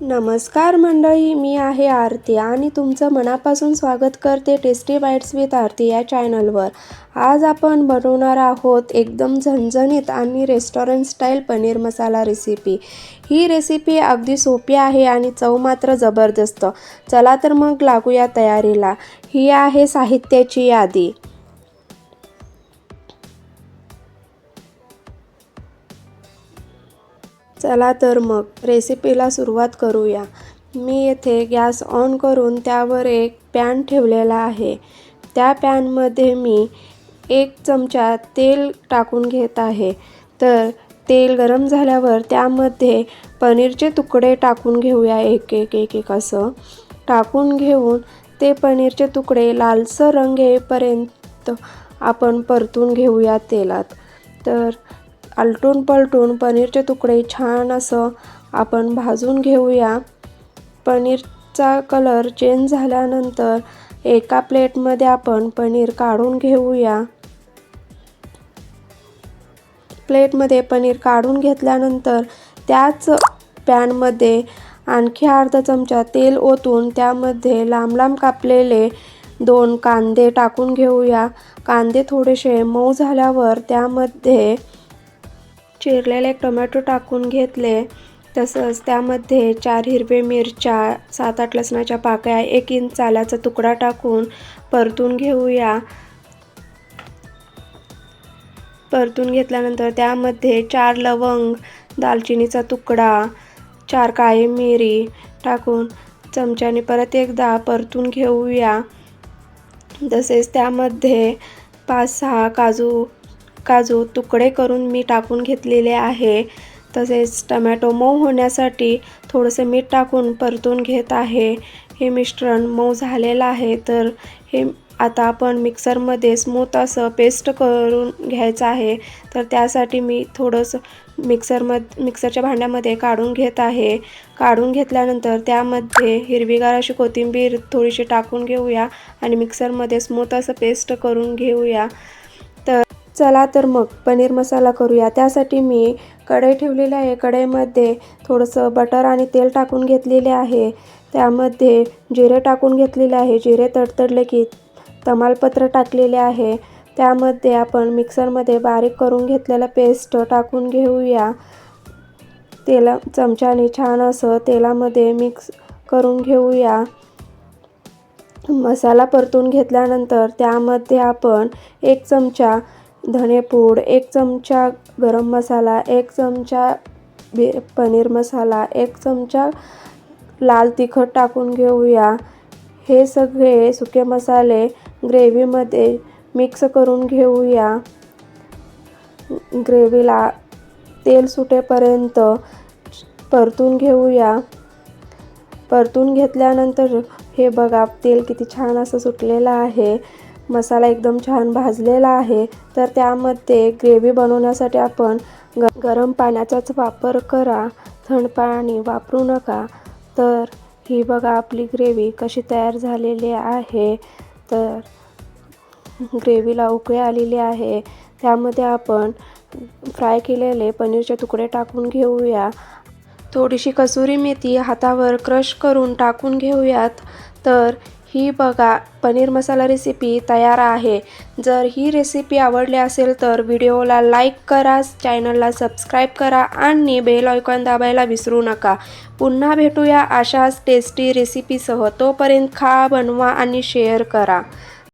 नमस्कार मंडळी मी आहे आरती आणि तुमचं मनापासून स्वागत करते टेस्टी बाईट्स विथ आरती या चॅनलवर. आज आपण बनवणार आहोत एकदम झणझणीत आणि restaurant style paneer masala recipe ही रेसिपी अगदी सोपी आहे आणि चव मात्र जबरदस्त. चला तर मग लागूया तयारीला. ही आहे साहित्याची यादी. चला तर मग रेसिपीला सुरुवात करूया. मी येथे गॅस ऑन करून त्यावर एक पॅन ठेवलेला आहे. त्या पॅनमध्ये मी एक चमचा तेल टाकून घेत आहे. तर तेल गरम झाल्यावर त्यामध्ये पनीरचे तुकडे टाकून घेऊया एक एक एक एक असं. टाकून घेऊन ते पनीरचे तुकडे लालसर रंग येईपर्यंत आपण परतून घेऊया तेलात. तर आलटून पलटून पनीरचे तुकडे छान असं आपण भाजून घेऊया. पनीरचा कलर चेंज झाल्यानंतर एका प्लेटमध्ये आपण पनीर काढून घेऊया. प्लेटमध्ये पनीर काढून घेतल्यानंतर त्याच पॅनमध्ये आणखी अर्धा चमचा तेल ओतून त्यामध्ये लांब लांब कापलेले दोन कांदे टाकून घेऊया. कांदे थोडेसे मऊ झाल्यावर त्यामध्ये चिरलेले टोमॅटो टाकून घेतले. तसंच त्यामध्ये चार हिरवे मिरच्या सात आठ लसणाच्या पाकळ्या एक इंच आल्याचा तुकडा टाकून परतून घेऊया. परतून घेतल्यानंतर त्यामध्ये चार लवंग दालचिनीचा तुकडा चार काळी मिरी टाकून चमच्याने परत एकदा परतून घेऊया. तसेच त्यामध्ये पाच सहा काजू काजू तुकडे करून मी टाकून घेतलेले आहे. तसेच टमॅटो मऊ होण्यासाठी थोडंसं मीठ टाकून परतून घेत आहे. हे मिश्रण मऊ झालेलं आहे. तर हे आता आपण मिक्सरमध्ये स्मूथ असं पेस्ट करून घ्यायचं आहे. तर त्यासाठी मी थोडंसं मिक्सरमध्ये मिक्सरच्या भांड्यामध्ये काढून घेत आहे. काढून घेतल्यानंतर त्यामध्ये हिरवीगार अशी कोथिंबीर थोडीशी टाकून घेऊया आणि मिक्सरमध्ये स्मूथ असं पेस्ट करून घेऊया. तर चला तर मग पनीर मसाला करूया. त्यासाठी मी कढई ठेवलेली आहे. कढईमध्ये थोडंसं बटर आणि तेल टाकून घेतलेले आहे. त्यामध्ये जिरे टाकून घेतलेले आहे. जिरे तडतडले की तमालपत्र टाकलेले आहे. त्यामध्ये आपण मिक्सरमध्ये बारीक करून घेतलेलं पेस्ट टाकून घेऊया. तेला चमच्याने छान असं तेलामध्ये मिक्स करून घेऊया. मसाला परतून घेतल्यानंतर त्यामध्ये आपण एक चमचा धनेपूड एक चमचा गरम मसाला एक चमचा बे पनीर मसाला एक चमचा लाल तिखट टाकून घेऊया. हे सगळे सुके मसाले ग्रेव्हीमध्ये मिक्स करून घेऊया. ग्रेव्हीला तेल सुटेपर्यंत परतून घेऊया. परतून घेतल्यानंतर हे बघा तेल किती छान असं सुटलेलं आहे. मसाला एकदम छान भाजलेला आहे. तर त्यामध्ये ग्रेव्ही बनवण्यासाठी आपण ग गरम पाण्याचाच वापर करा. थंड पाणी वापरू नका. तर ही बघा आपली ग्रेव्ही कशी तयार झालेली आहे. तर ग्रेव्हीला उकळी आलेली आहे. त्यामध्ये आपण फ्राय केलेले पनीरचे तुकडे टाकून घेऊया. थोडीशी कसुरी मेथी हातावर क्रश करून टाकून घेऊयात. तर ही बघा पनीर मसाला रेसिपी तयार आहे. जर ही रेसिपी आवडली असेल तर व्हिडिओला लाईक करा चॅनलला सबस्क्राईब करा आणि बेल ऑयकॉन दाबायला विसरू नका. पुन्हा भेटूया अशाच टेस्टी रेसिपीसह तोपर्यंत खा बनवा आणि शेअर करा.